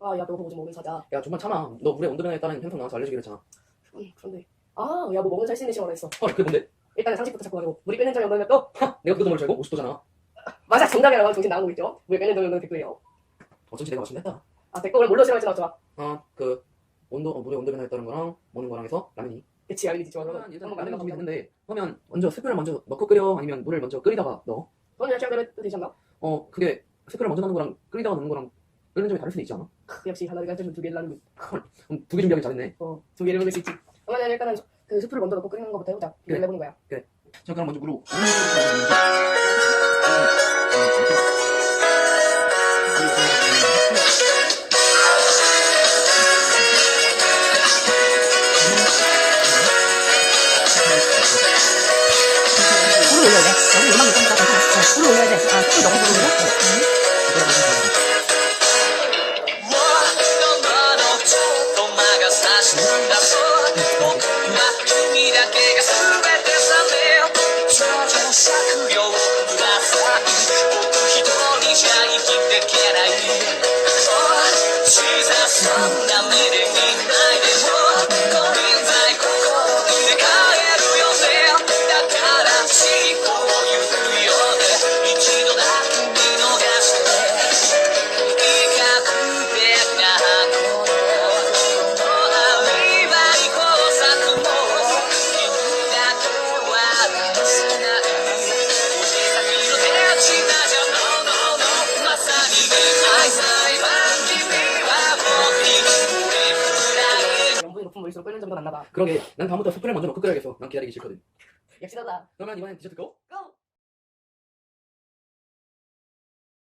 아, 야, 배고파, 뭐 먹는 사자. 야 좀만 참아 너 물의 온도 변화에 따른 행성 나와서 알레르기 그랬잖아 음, 그런데. 아, 야, 뭐 먹는 살수 있는 시험을 했어. 헐 그게 뭔데? 일단은 상식부터 잡고 가고. 물이 끓는 점이 없는 또? 내가 그것도 모를 줄 알고 50도잖아 맞아, 정답이라고 정신 나오고 있죠? 물이 끓는 점이 없는 댓글이요. 어쩐지 내가 맞춘다 했다 아, 댓글을 뭘로 싫어할지 나왔잖아. 어그 온도 어, 물의 온도 변화에 따른 거랑 먹는 거랑 해서 라면이 그치, 알겠지, 좋아. 그러면 일단 라면 준비. 됐는데 그러면 먼저 스프를 먼저 넣고 끓여 아니면 물을 먼저 끓이다가 넣어 너는 시험대로 해도 되지 않나? 어 그게 스프를 먼저 넣는 거랑 끓이다가 넣는 거랑 끓는 점이 다를 수도 있지 않아? 크, 역시 하나를 가지고 두 개를. 그럼 두개 준비하기 잘했네 어, 두 개를 먹을 수 있지. 그러면 일단은 그 스프를 먼저 넣고 끓이는 것부터 해보자. 그래. 비교를 해보는 거야. 자 그럼 먼저 물을 불을 올려야 돼. 여기 음악 있으니까 괜찮아. 어, 불을 올려야 돼. 아, 불 너무 しんだも僕は君だけが全てさめ頂上借用ください僕一人じゃ生きてけない。 은 물수록 끓는 점도 맞나 봐. 그러게 난 다음부터 스프를 먼저 넣고 끓여야겠어 난 기다리기 싫거든 역시 너다. 그러면 이번엔 디저트 거?